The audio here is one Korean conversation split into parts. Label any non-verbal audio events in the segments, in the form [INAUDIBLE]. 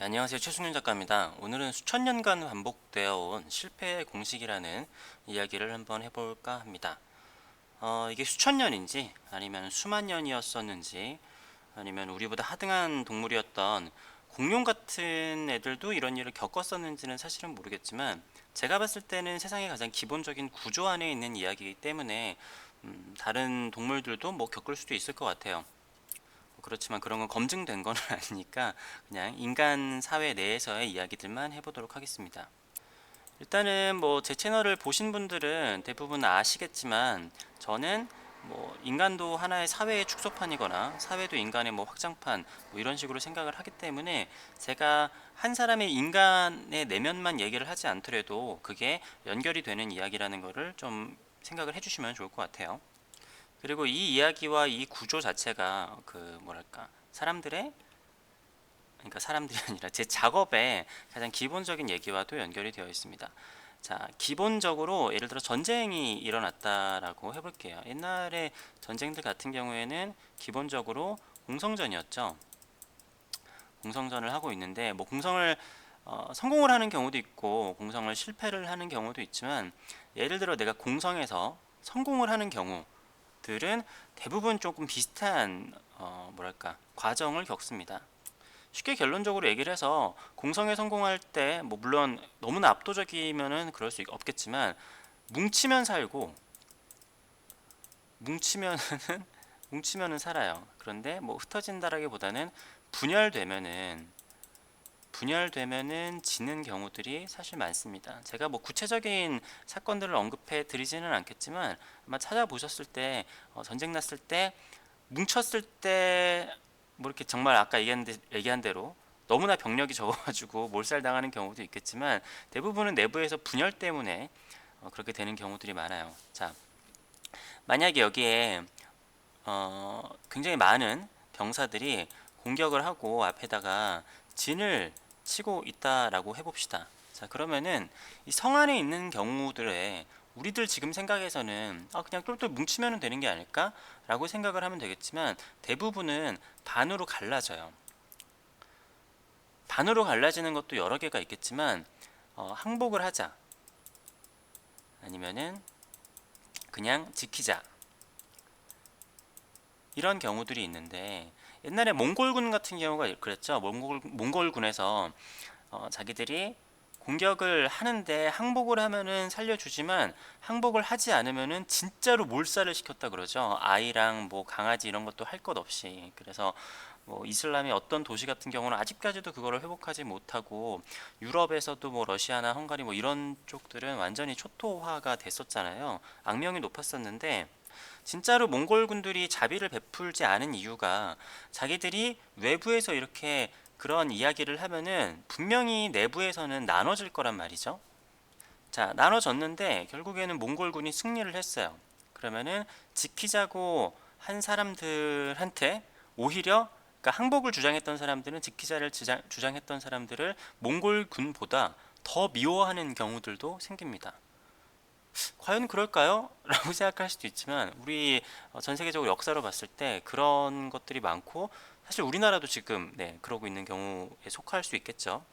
네, 안녕하세요. 최승윤 작가입니다. 오늘은 수천 년간 반복되어 온 실패의 공식이라는 이야기를 한번 해볼까 합니다. 어, 이게 수천 년인지 아니면 수만 년이었었는지 아니면 우리보다 하등한 동물이었던 공룡 같은 애들도 이런 일을 겪었었는지는 사실은 모르겠지만 제가 봤을 때는 세상의 가장 기본적인 구조 안에 있는 이야기이기 때문에 음, 다른 동물들도 뭐 겪을 수도 있을 것 같아요. 그렇지만 그런 건 검증된 건 [LAUGHS] 아니니까 그냥 인간 사회 내에서의 이야기들만 해보도록 하겠습니다. 일단은 뭐 제 채널을 보신 분들은 대부분 아시겠지만 저는 뭐 인간도 하나의 사회의 축소판이거나 사회도 인간의 뭐 확장판 뭐 이런 식으로 생각을 하기 때문에 제가 한 사람의 인간의 내면만 얘기를 하지 않더라도 그게 연결이 되는 이야기라는 거를 좀 생각을 해주시면 좋을 것 같아요. 그리고 이 이야기와 이 구조 자체가 그 뭐랄까 사람들의 그러니까 사람들이 [LAUGHS] 아니라 제 작업의 가장 기본적인 얘기와도 연결이 되어 있습니다. 자, 기본적으로 예를 들어 전쟁이 일어났다라고 해볼게요. 옛날에 전쟁들 같은 경우에는 기본적으로 공성전이었죠. 공성전을 하고 있는데 뭐 공성을 어, 성공을 하는 경우도 있고 공성을 실패를 하는 경우도 있지만 예를 들어 내가 공성에서 성공을 하는 경우 들은 대부분 조금 비슷한 어, 뭐랄까 과정을 겪습니다. 쉽게 결론적으로 얘기를 해서 공성에 성공할 때 뭐 물론 너무나 압도적이면은 그럴 수 없겠지만 뭉치면 살고 뭉치면은 [LAUGHS] 뭉치면은 살아요. 그런데 뭐 흩어진다라기보다는 분열되면은 분열되면은 지는 경우들이 사실 많습니다. 제가 뭐 구체적인 사건들을 언급해 드리지는 않겠지만 아마 찾아보셨을 때 어, 전쟁 났을 때 뭉쳤을 때 뭐 이렇게 정말 아까 얘기한, 데, 얘기한 대로 너무나 병력이 적어가지고 [LAUGHS] 몰살당하는 경우도 있겠지만 대부분은 내부에서 분열 때문에 어, 그렇게 되는 경우들이 많아요. 자, 만약에 여기에 어, 굉장히 많은 병사들이 공격을 하고 앞에다가 진을 치고 있다라고 해봅시다. 자, 그러면은 이 성 안에 있는 경우들에 우리들 지금 생각에서는 아, 그냥 똘똘 뭉치면 되는 게 아닐까라고 생각을 하면 되겠지만 대부분은 반으로 갈라져요. 반으로 갈라지는 것도 여러 개가 있겠지만 어, 항복을 하자 아니면은 그냥 지키자 이런 경우들이 있는데 옛날에 몽골군 같은 경우가 그랬죠. 몽골 몽골군에서 어, 자기들이 공격을 하는데 항복을 하면은 살려주지만 항복을 하지 않으면은 진짜로 몰살을 시켰다 그러죠. 아이랑 뭐 강아지 이런 것도 할 것 없이. 그래서 뭐 이슬람의 어떤 도시 같은 경우는 아직까지도 그거를 회복하지 못하고 유럽에서도 뭐 러시아나 헝가리 뭐 이런 쪽들은 완전히 초토화가 됐었잖아요. 악명이 높았었는데 진짜로 몽골 군들이 자비를 베풀지 않은 이유가 자기들이 외부에서 이렇게 그런 이야기를 하면은 분명히 내부에서는 나눠질 거란 말이죠. 자, 나눠졌는데 결국에는 몽골군이 승리를 했어요. 그러면은 지키자고 한 사람들한테 오히려 그러니까 항복을 주장했던 사람들은 지키자를 주장, 주장했던 사람들을 몽골군보다 더 미워하는 경우들도 생깁니다. 과연 그럴까요? [LAUGHS] 라고 생각할 수도 있지만 우리 어, 전 세계적으로 역사로 봤을 때 그런 것들이 많고 사실 우리나라도 지금 네, 그러고 있는 경우에 속할 수 있겠죠.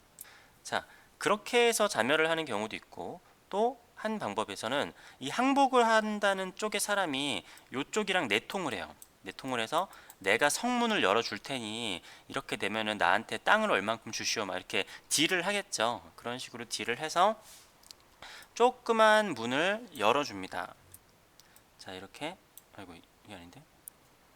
자, 그렇게 해서 자멸을 하는 경우도 있고 또 한 방법에서는 이 항복을 한다는 쪽의 사람이 이쪽이랑 내통을 해요. 내통을 해서 내가 성문을 열어 줄 테니 이렇게 되면은 나한테 땅을 얼만큼 주시오 막 이렇게 딜을 하겠죠. 그런 식으로 딜을 해서 조그만 문을 열어줍니다. 자 이렇게 아이고 이게 아닌데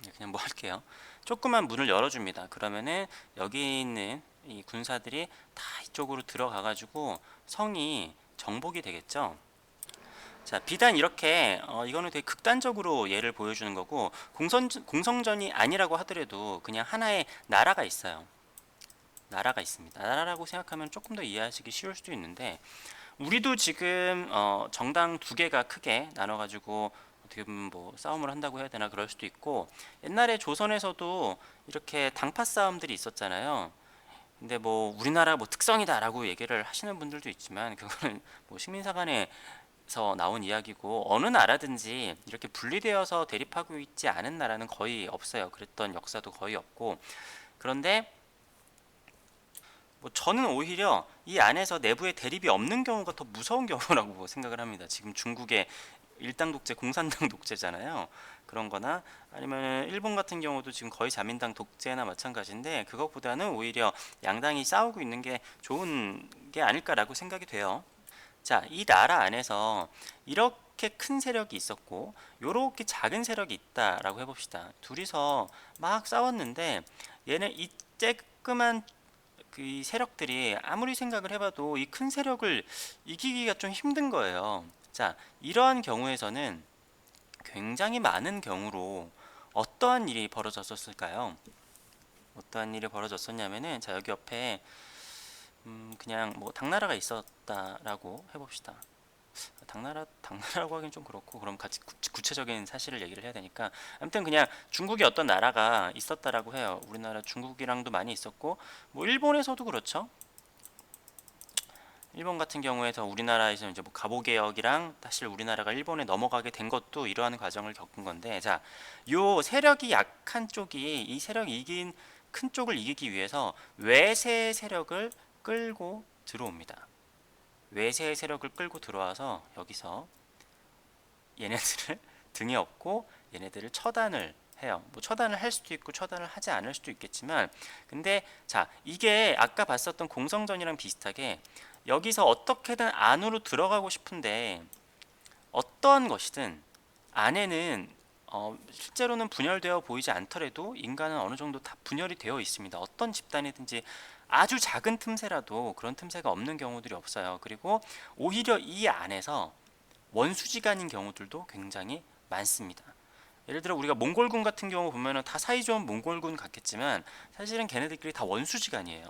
네, 그냥 뭐 할게요. 조그만 문을 열어줍니다. 그러면은 여기 있는 이 군사들이 다 이쪽으로 들어가 가지고 성이 정복이 되겠죠. 자 비단 이렇게 어, 이거는 되게 극단적으로 예를 보여주는 거고 공선, 공성전이 아니라고 하더라도 그냥 하나의 나라가 있어요. 나라가 있습니다. 나라라고 생각하면 조금 더 이해하시기 쉬울 수도 있는데 우리도 지금 어, 정당 두 개가 크게 나눠가지고 어떻게 보면 뭐 싸움을 한다고 해야 되나 그럴 수도 있고 옛날에 조선에서도 이렇게 당파 싸움들이 있었잖아요. 근데 뭐 우리나라 뭐 특성이다라고 얘기를 하시는 분들도 있지만 그거는 [LAUGHS] 뭐 식민사관에서 나온 이야기고 어느 나라든지 이렇게 분리되어서 대립하고 있지 않은 나라는 거의 없어요. 그랬던 역사도 거의 없고 그런데 뭐 저는 오히려 이 안에서 내부에 대립이 없는 경우가 더 무서운 경우라고 [LAUGHS] 생각을 합니다. 지금 중국의 일당 독재, 공산당 [LAUGHS] 독재잖아요. 그런 거나 아니면 일본 같은 경우도 지금 거의 자민당 독재나 마찬가지인데 그것보다는 오히려 양당이 싸우고 있는 게 좋은 게 아닐까라고 생각이 돼요. 자, 이 나라 안에서 이렇게 큰 세력이 있었고 요렇게 작은 세력이 있다라고 해봅시다. 둘이서 막 싸웠는데 얘는 이 쬐끄만 그 이 세력들이 아무리 생각을 해봐도 이 큰 세력을 이기기가 좀 힘든 거예요. 자, 이러한 경우에서는 굉장히 많은 경우로 어떠한 일이 벌어졌었을까요? 어떠한 일이 벌어졌었냐면은 자 여기 옆에 음 그냥 뭐 당나라가 있었다라고 해봅시다. 당나라 당나라고 하긴 좀 그렇고 그럼 같이 구, 구체적인 사실을 얘기를 해야 되니까 아무튼 그냥 중국이 어떤 나라가 있었다라고 해요. 우리나라 중국이랑도 많이 있었고 뭐 일본에서도 그렇죠. 일본 같은 경우에서 우리나라에서 이제 뭐 갑오 개혁이랑 사실 우리나라가 일본에 넘어가게 된 것도 이러한 과정을 겪은 건데 자, 요 세력이 약한 쪽이 이 세력이 이긴 큰 쪽을 이기기 위해서 외세 세력을 끌고 들어옵니다. 외세 세력을 끌고 들어와서 여기서 얘네들을 [LAUGHS] 등에 업고 얘네들을 처단을 해요. 뭐 처단을 할 수도 있고 처단을 하지 않을 수도 있겠지만 근데 자 이게 아까 봤었던 공성전이랑 비슷하게 여기서 어떻게든 안으로 들어가고 싶은데 어떠한 것이든 안에는 어, 실제로는 분열되어 보이지 않더라도 인간은 어느 정도 다 분열이 되어 있습니다. 어떤 집단이든지 아주 작은 틈새라도 그런 틈새가 없는 경우들이 없어요. 그리고 오히려 이 안에서 원수지간인 경우들도 굉장히 많습니다. 예를 들어 우리가 몽골군 같은 경우 보면은 다 사이 좋은 몽골군 같겠지만 사실은 걔네들끼리 다 원수지간이에요.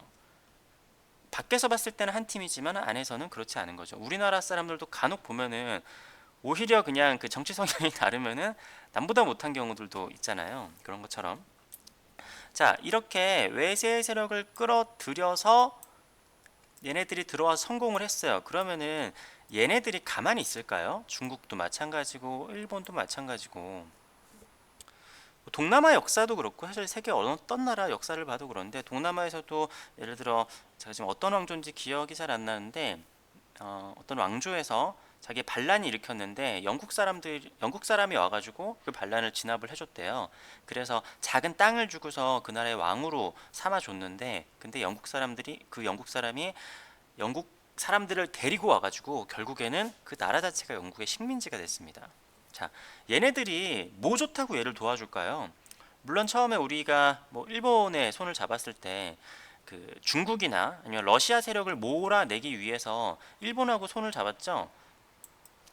밖에서 봤을 때는 한 팀이지만 안에서는 그렇지 않은 거죠. 우리나라 사람들도 간혹 보면은 오히려 그냥 그 정치 성향이 [LAUGHS] 다르면은 남보다 못한 경우들도 있잖아요. 그런 것처럼. 자, 이렇게 외세 세력을 끌어들여서 얘네들이 들어와서 성공을 했어요. 그러면은 얘네들이 가만히 있을까요? 중국도 마찬가지고 일본도 마찬가지고 동남아 역사도 그렇고 사실 세계 어떤 나라 역사를 봐도 그런데 동남아에서도 예를 들어 제가 지금 어떤 왕조인지 기억이 잘 안 나는데 어, 어떤 왕조에서 자기 반란이 일으켰는데 영국 사람들 영국 사람이 와가지고 그 반란을 진압을 해줬대요. 그래서 작은 땅을 주고서 그 나라의 왕으로 삼아줬는데 근데 영국 사람들이 그 영국 사람이 영국 사람들을 데리고 와가지고 결국에는 그 나라 자체가 영국의 식민지가 됐습니다. 자, 얘네들이 뭐 좋다고 얘를 도와줄까요? 물론 처음에 우리가 뭐 일본에 손을 잡았을 때그 중국이나 아니면 러시아 세력을 몰아내기 위해서 일본하고 손을 잡았죠.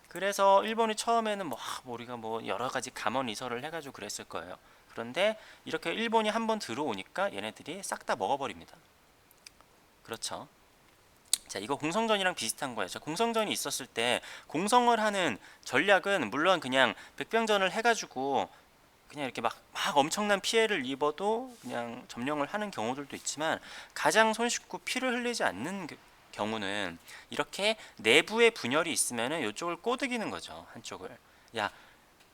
그래서 일본이 처음에는 뭐, 아, 뭐 우리가 뭐 여러 가지 감언 이설을 해가지고 그랬을 거예요. 그런데 이렇게 일본이 한번 들어오니까 얘네들이 싹 다 먹어버립니다. 그렇죠. 자, 이거 공성전이랑 비슷한 거예요. 자, 공성전이 있었을 때 공성을 하는 전략은 물론 그냥 백병전을 해가지고 그냥 이렇게 막, 막 엄청난 피해를 입어도 그냥 점령을 하는 경우들도 있지만 가장 손쉽고 피를 흘리지 않는 그 경우는 이렇게 내부에 분열이 있으면은 이쪽을 꼬드기는 거죠 한쪽을. 야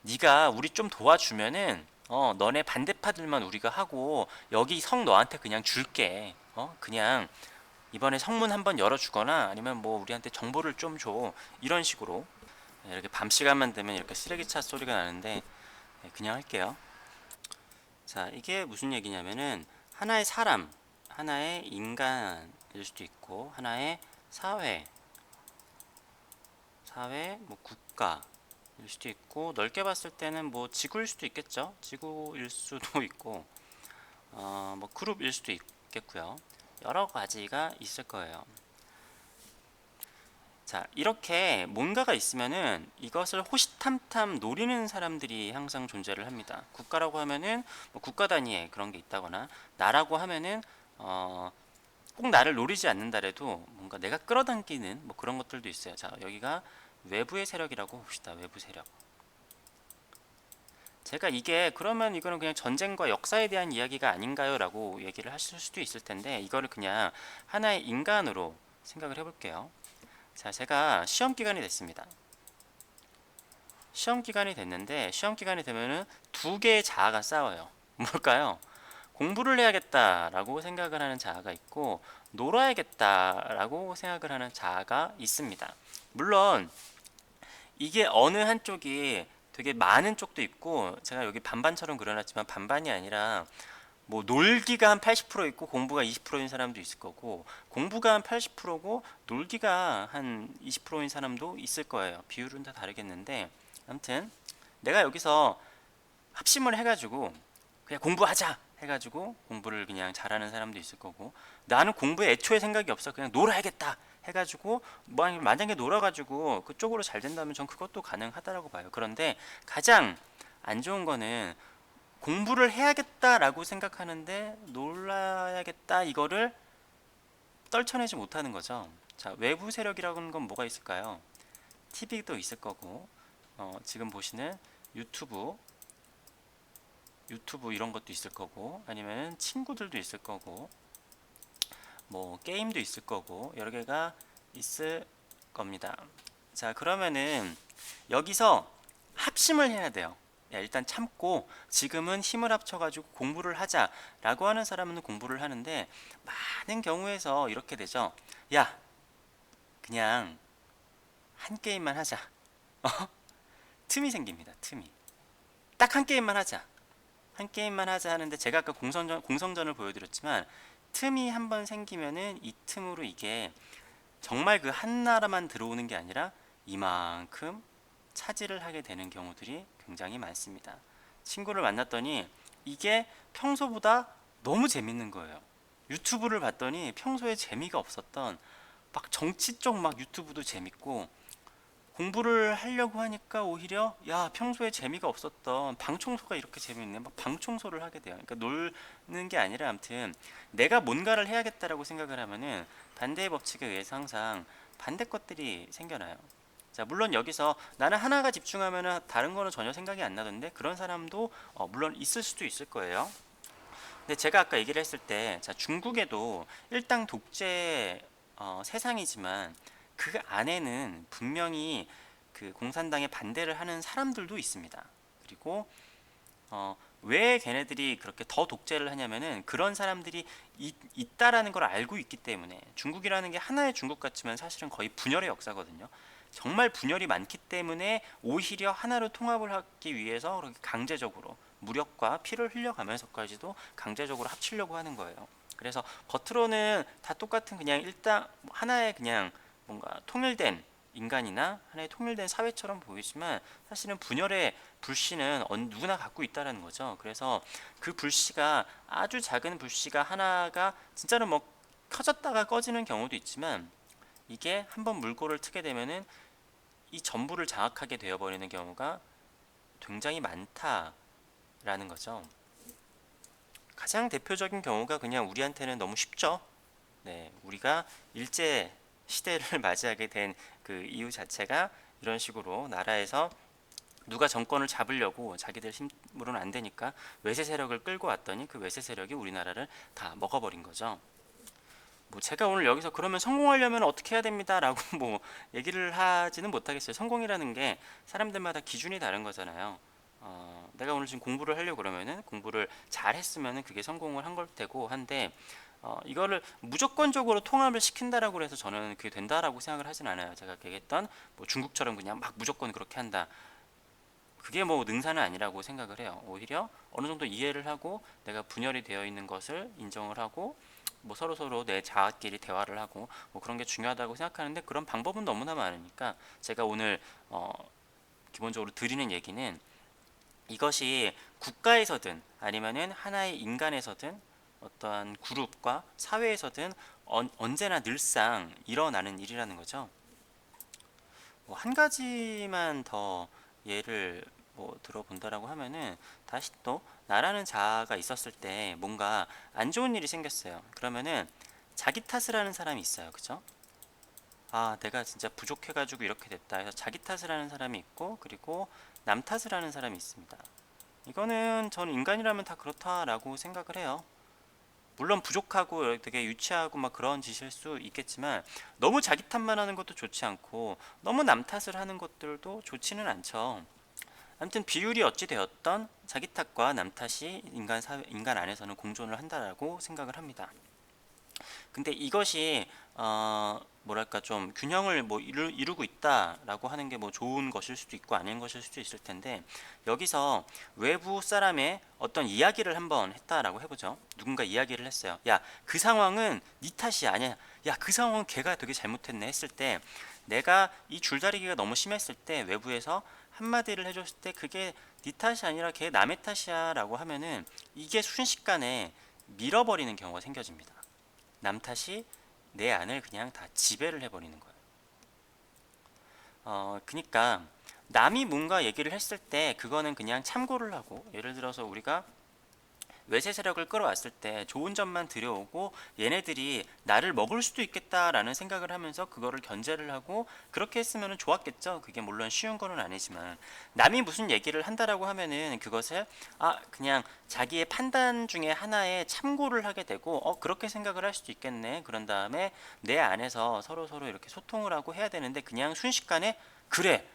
네가 우리 좀 도와주면은 어 너네 반대파들만 우리가 하고 여기 성 너한테 그냥 줄게. 어 그냥 이번에 성문 한번 열어주거나 아니면 뭐 우리한테 정보를 좀 줘. 이런 식으로. 이렇게 밤 시간만 되면 이렇게 쓰레기차 소리가 나는데 네, 그냥 할게요. 자, 이게 무슨 얘기냐면은 하나의 사람, 하나의 인간 일 수도 있고 하나의 사회, 사회, 뭐 국가 일 수도 있고 넓게 봤을 때는 뭐 지구일 수도 있겠죠. 지구일 수도 [LAUGHS] 있고 어, 뭐 그룹일 수도 있겠고요. 여러 가지가 있을 거예요. 자, 이렇게 뭔가가 있으면은 이것을 호시탐탐 노리는 사람들이 항상 존재를 합니다. 국가라고 하면은 뭐 국가 단위의 그런 게 있다거나 나라고 하면은 어, 꼭 나를 노리지 않는다래도 뭔가 내가 끌어당기는 뭐 그런 것들도 있어요. 자, 여기가 외부의 세력이라고 봅시다. 외부 세력. 제가 이게 그러면 이거는 그냥 전쟁과 역사에 대한 이야기가 아닌가요 라고 얘기를 하실 수도 있을 텐데 이거를 그냥 하나의 인간으로 생각을 해볼게요. 자, 제가 시험 기간이 됐습니다. 시험 기간이 됐는데 시험 기간이 되면은 두 개의 자아가 싸워요. 뭘까요? 공부를 해야겠다라고 생각을 하는 자아가 있고 놀아야겠다라고 생각을 하는 자아가 있습니다. 물론 이게 어느 한쪽이 되게 많은 쪽도 있고 제가 여기 반반처럼 그려놨지만 반반이 아니라 뭐 놀기가 한 80% 있고 공부가 20%인 사람도 있을 거고 공부가 한 80%고 놀기가 한 20%인 사람도 있을 거예요. 비율은 다 다르겠는데 아무튼 내가 여기서 합심을 해가지고 그냥 공부하자 해가지고 공부를 그냥 잘하는 사람도 있을 거고 나는 공부에 애초에 생각이 없어 그냥 놀아야겠다 해가지고 만약에 놀아가지고 그쪽으로 잘 된다면 전 그것도 가능하다라고 봐요. 그런데 가장 안 좋은 거는 공부를 해야겠다라고 생각하는데 놀아야겠다 이거를 떨쳐내지 못하는 거죠. 자 외부 세력이라는 건 뭐가 있을까요? TV도 있을 거고 어, 지금 보시는 유튜브 유튜브 이런 것도 있을 거고 아니면 친구들도 있을 거고 뭐 게임도 있을 거고 여러 개가 있을 겁니다. 자 그러면은 여기서 합심을 해야 돼요. 야, 일단 참고 지금은 힘을 합쳐가지고 공부를 하자라고 하는 사람은 공부를 하는데 많은 경우에서 이렇게 되죠. 야 그냥 한 게임만 하자. 어? 틈이 생깁니다. 틈이 딱 한 게임만 하자. 한 게임만 하자 하는데 제가 아까 공성전, 공성전을 보여드렸지만 틈이 한 번 생기면은 이 틈으로 이게 정말 그 한 나라만 들어오는 게 아니라 이만큼 차지를 하게 되는 경우들이 굉장히 많습니다. 친구를 만났더니 이게 평소보다 너무 재밌는 거예요. 유튜브를 봤더니 평소에 재미가 없었던 막 정치 쪽 막 유튜브도 재밌고 공부를 하려고 하니까 오히려 야 평소에 재미가 없었던 방 청소가 이렇게 재밌네. 막방 청소를 하게 돼요. 그러니까 놀는 게 아니라 아무튼 내가 뭔가를 해야겠다라고 생각을 하면은 반대의 법칙에 의해서 항상 반대 것들이 생겨나요. 자 물론 여기서 나는 하나가 집중하면은 다른 거는 전혀 생각이 안 나던데 그런 사람도 어, 물론 있을 수도 있을 거예요. 근데 제가 아까 얘기를 했을 때 자 중국에도 일당 독재 어, 세상이지만 그 안에는 분명히 그 공산당에 반대를 하는 사람들도 있습니다. 그리고 어, 왜 걔네들이 그렇게 더 독재를 하냐면은 그런 사람들이 있, 있다라는 걸 알고 있기 때문에 중국이라는 게 하나의 중국 같지만 사실은 거의 분열의 역사거든요. 정말 분열이 많기 때문에 오히려 하나로 통합을 하기 위해서 그렇게 강제적으로 무력과 피를 흘려가면서까지도 강제적으로 합치려고 하는 거예요. 그래서 겉으로는 다 똑같은 그냥 일단 하나의 그냥 뭔가 통일된 인간이나 하나의 통일된 사회처럼 보이지만 사실은 분열의 불씨는 언- 누구나 갖고 있다라는 거죠. 그래서 그 불씨가 아주 작은 불씨가 하나가 진짜로 뭐 켜졌다가 꺼지는 경우도 있지만 이게 한번 물꼬를 트게 되면은 이 전부를 장악하게 되어버리는 경우가 굉장히 많다라는 거죠. 가장 대표적인 경우가 그냥 우리한테는 너무 쉽죠. 네, 우리가 일제 시대를 [LAUGHS] 맞이하게 된 그 이유 자체가 이런 식으로 나라에서 누가 정권을 잡으려고 자기들 힘으로는 안 되니까 외세 세력을 끌고 왔더니 그 외세 세력이 우리나라를 다 먹어버린 거죠. 뭐 제가 오늘 여기서 그러면 성공하려면 어떻게 해야 됩니다라고 [LAUGHS] 뭐 얘기를 하지는 못하겠어요. 성공이라는 게 사람들마다 기준이 다른 거잖아요. 어, 내가 오늘 지금 공부를 하려고 그러면은 공부를 잘 했으면은 그게 성공을 한 걸 테고 한데 어, 이거를 무조건적으로 통합을 시킨다라고 해서 저는 그게 된다라고 생각을 하진 않아요. 제가 얘기했던 뭐 중국처럼 그냥 막 무조건 그렇게 한다. 그게 뭐 능사는 아니라고 생각을 해요. 오히려 어느 정도 이해를 하고 내가 분열이 되어 있는 것을 인정을 하고 뭐 서로 서로 내 자아끼리 대화를 하고 뭐 그런 게 중요하다고 생각하는데 그런 방법은 너무나 많으니까 제가 오늘 어, 기본적으로 드리는 얘기는 이것이 국가에서든 아니면은 하나의 인간에서든 어떠한 그룹과 사회에서든 언, 언제나 늘상 일어나는 일이라는 거죠. 뭐 한 가지만 더 예를 뭐 들어본다라고 하면은 다시 또 나라는 자아가 있었을 때 뭔가 안 좋은 일이 생겼어요. 그러면은 자기 탓을 하는 사람이 있어요. 그죠? 아, 내가 진짜 부족해가지고 이렇게 됐다 해서 자기 탓을 하는 사람이 있고 그리고 남 탓을 하는 사람이 있습니다. 이거는 저는 인간이라면 다 그렇다라고 생각을 해요. 물론 부족하고 되게 유치하고 막 그런 짓일 수 있겠지만 너무 자기 탓만 하는 것도 좋지 않고 너무 남 탓을 하는 것들도 좋지는 않죠. 아무튼 비율이 어찌 되었던 자기 탓과 남 탓이 인간 사회, 인간 안에서는 공존을 한다라고 생각을 합니다. 근데 이것이 어 뭐랄까 좀 균형을 뭐 이루, 이루고 있다라고 하는 게 뭐 좋은 것일 수도 있고 아닌 것일 수도 있을 텐데 여기서 외부 사람의 어떤 이야기를 한번 했다라고 해보죠. 누군가 이야기를 했어요. 야 그 상황은 네 탓이 아니야. 야 그 상황은 걔가 되게 잘못했네 했을 때 내가 이 줄다리기가 너무 심했을 때 외부에서 한마디를 해줬을 때 그게 네 탓이 아니라 걔 남의 탓이야라고 하면은 이게 순식간에 밀어버리는 경우가 생겨집니다. 남 탓이 내 안을 그냥 다 지배를 해버리는 거예요. 어, 그니까 남이 뭔가 얘기를 했을 때 그거는 그냥 참고를 하고 예를 들어서 우리가 외세 세력을 끌어왔을 때 좋은 점만 들여오고 얘네들이 나를 먹을 수도 있겠다라는 생각을 하면서 그거를 견제를 하고 그렇게 했으면 좋았겠죠. 그게 물론 쉬운 거는 아니지만 남이 무슨 얘기를 한다라고 하면은 그것을 아 그냥 자기의 판단 중에 하나에 참고를 하게 되고 어 그렇게 생각을 할 수도 있겠네. 그런 다음에 내 안에서 서로 서로 이렇게 소통을 하고 해야 되는데 그냥 순식간에 그래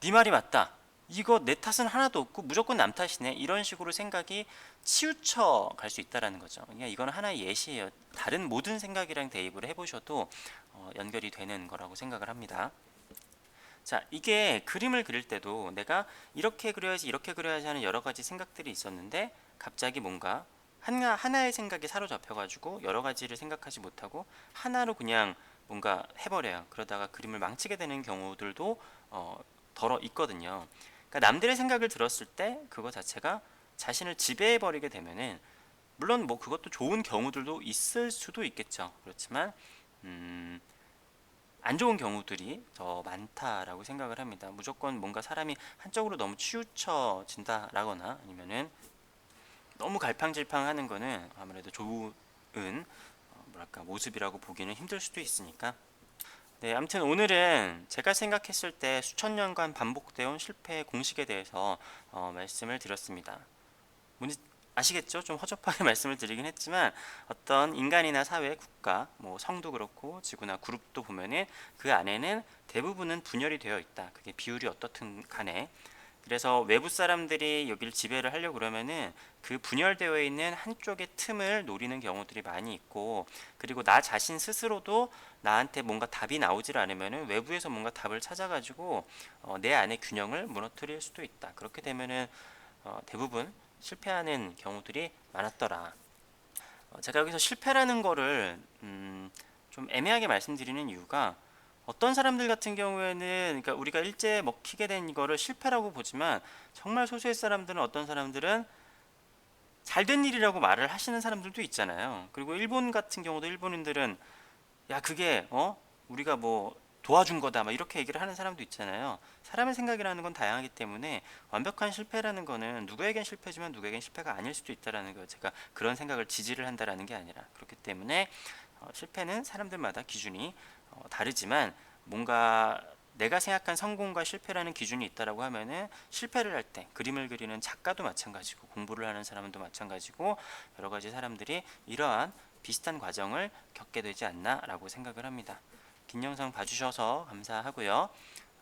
네 말이 맞다. 이거 내 탓은 하나도 없고 무조건 남 탓이네. 이런 식으로 생각이 치우쳐 갈 수 있다라는 거죠. 그러니까 이건 하나의 예시예요. 다른 모든 생각이랑 대입을 해보셔도 어, 연결이 되는 거라고 생각을 합니다. 자, 이게 그림을 그릴 때도 내가 이렇게 그려야지 이렇게 그려야지 하는 여러 가지 생각들이 있었는데 갑자기 뭔가 하나, 하나의 생각에 사로잡혀가지고 여러 가지를 생각하지 못하고 하나로 그냥 뭔가 해버려요. 그러다가 그림을 망치게 되는 경우들도 어, 덜어 있거든요. 그러니까 남들의 생각을 들었을 때 그거 자체가 자신을 지배해 버리게 되면은 물론 뭐 그것도 좋은 경우들도 있을 수도 있겠죠. 그렇지만 음, 안 좋은 경우들이 더 많다라고 생각을 합니다. 무조건 뭔가 사람이 한쪽으로 너무 치우쳐진다라거나 아니면은 너무 갈팡질팡하는 거는 아무래도 좋은 어, 뭐랄까 모습이라고 보기는 힘들 수도 있으니까 네, 아무튼 오늘은 제가 생각했을 때 수천 년간 반복되어 온 실패의 공식에 대해서 어, 말씀을 드렸습니다. 뭔지 아시겠죠? 좀 허접하게 [LAUGHS] 말씀을 드리긴 했지만 어떤 인간이나 사회, 국가, 뭐 성도 그렇고 지구나 그룹도 보면은 그 안에는 대부분은 분열이 되어 있다. 그게 비율이 어떻든 간에 그래서 외부 사람들이 여기를 지배를 하려고 그러면은 그 분열되어 있는 한쪽의 틈을 노리는 경우들이 많이 있고 그리고 나 자신 스스로도 나한테 뭔가 답이 나오질 않으면은 외부에서 뭔가 답을 찾아가지고 어, 내 안의 균형을 무너뜨릴 수도 있다. 그렇게 되면은 어, 대부분 실패하는 경우들이 많았더라. 어, 제가 여기서 실패라는 거를 음, 좀 애매하게 말씀드리는 이유가 어떤 사람들 같은 경우에는 그러니까 우리가 일제 먹히게 된 이거를 실패라고 보지만 정말 소수의 사람들은 어떤 사람들은 잘 된 일이라고 말을 하시는 사람들도 있잖아요. 그리고 일본 같은 경우도 일본인들은 야 그게 어 우리가 뭐 도와준 거다 막 이렇게 얘기를 하는 사람도 있잖아요. 사람의 생각이라는 건 다양하기 때문에 완벽한 실패라는 거는 누구에겐 실패지만 누구에겐 실패가 아닐 수도 있다라는 거 제가 그런 생각을 지지를 한다라는 게 아니라 그렇기 때문에 어, 실패는 사람들마다 기준이 어, 다르지만 뭔가 내가 생각한 성공과 실패라는 기준이 있다라고 하면은 실패를 할 때 그림을 그리는 작가도 마찬가지고 공부를 하는 사람도 마찬가지고 여러 가지 사람들이 이러한 비슷한 과정을 겪게 되지 않나라고 생각을 합니다. 긴 영상 봐주셔서 감사하고요.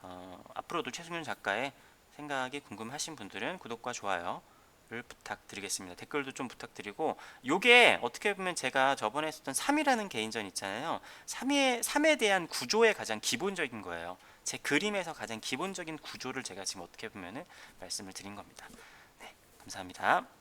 어, 앞으로도 최승윤 작가의 생각이 궁금하신 분들은 구독과 좋아요 를 부탁드리겠습니다. 댓글도 좀 부탁드리고 요게 어떻게 보면 제가 저번에 했었던 3이라는 개인전 있잖아요. 3에 3에 대한 구조의 가장 기본적인 거예요. 제 그림에서 가장 기본적인 구조를 제가 지금 어떻게 보면은 말씀을 드린 겁니다. 네, 감사합니다.